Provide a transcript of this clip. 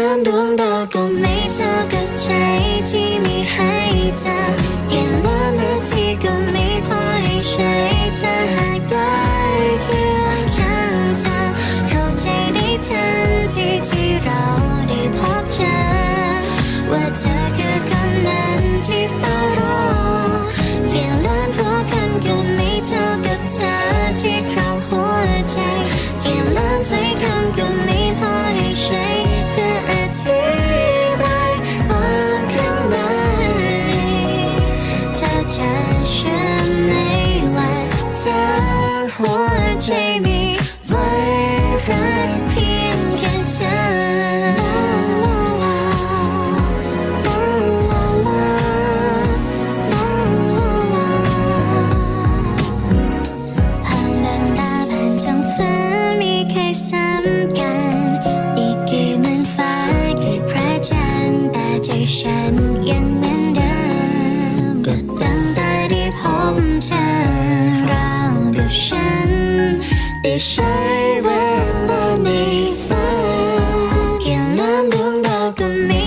ล้านดวงดาวก็ไม่เท่ากับใจที่มีให้เธอกี่ล้านนาทีก็ไม่พอให้ใช้ถ้าหากได้เคียงข้างเธอเข้าใจได้ทันทีที่เราได้พบเจอ ว่าเธอคือคนนั้นที่เฝ้ารอเพียงล้านพบกันก็ไม่เท่ากับเธอที่ครองหัว เธอหัวใจมีไว้รักเพียงแค่เธอผ่านดนดาผ่านช่องฟ้ามีใครซ้ำกันอีกกี่หมันฟ้ากี่พระจันทร์แต่ใจฉันยังเหมือ Shire Lanesan. Kinan Dunga to me.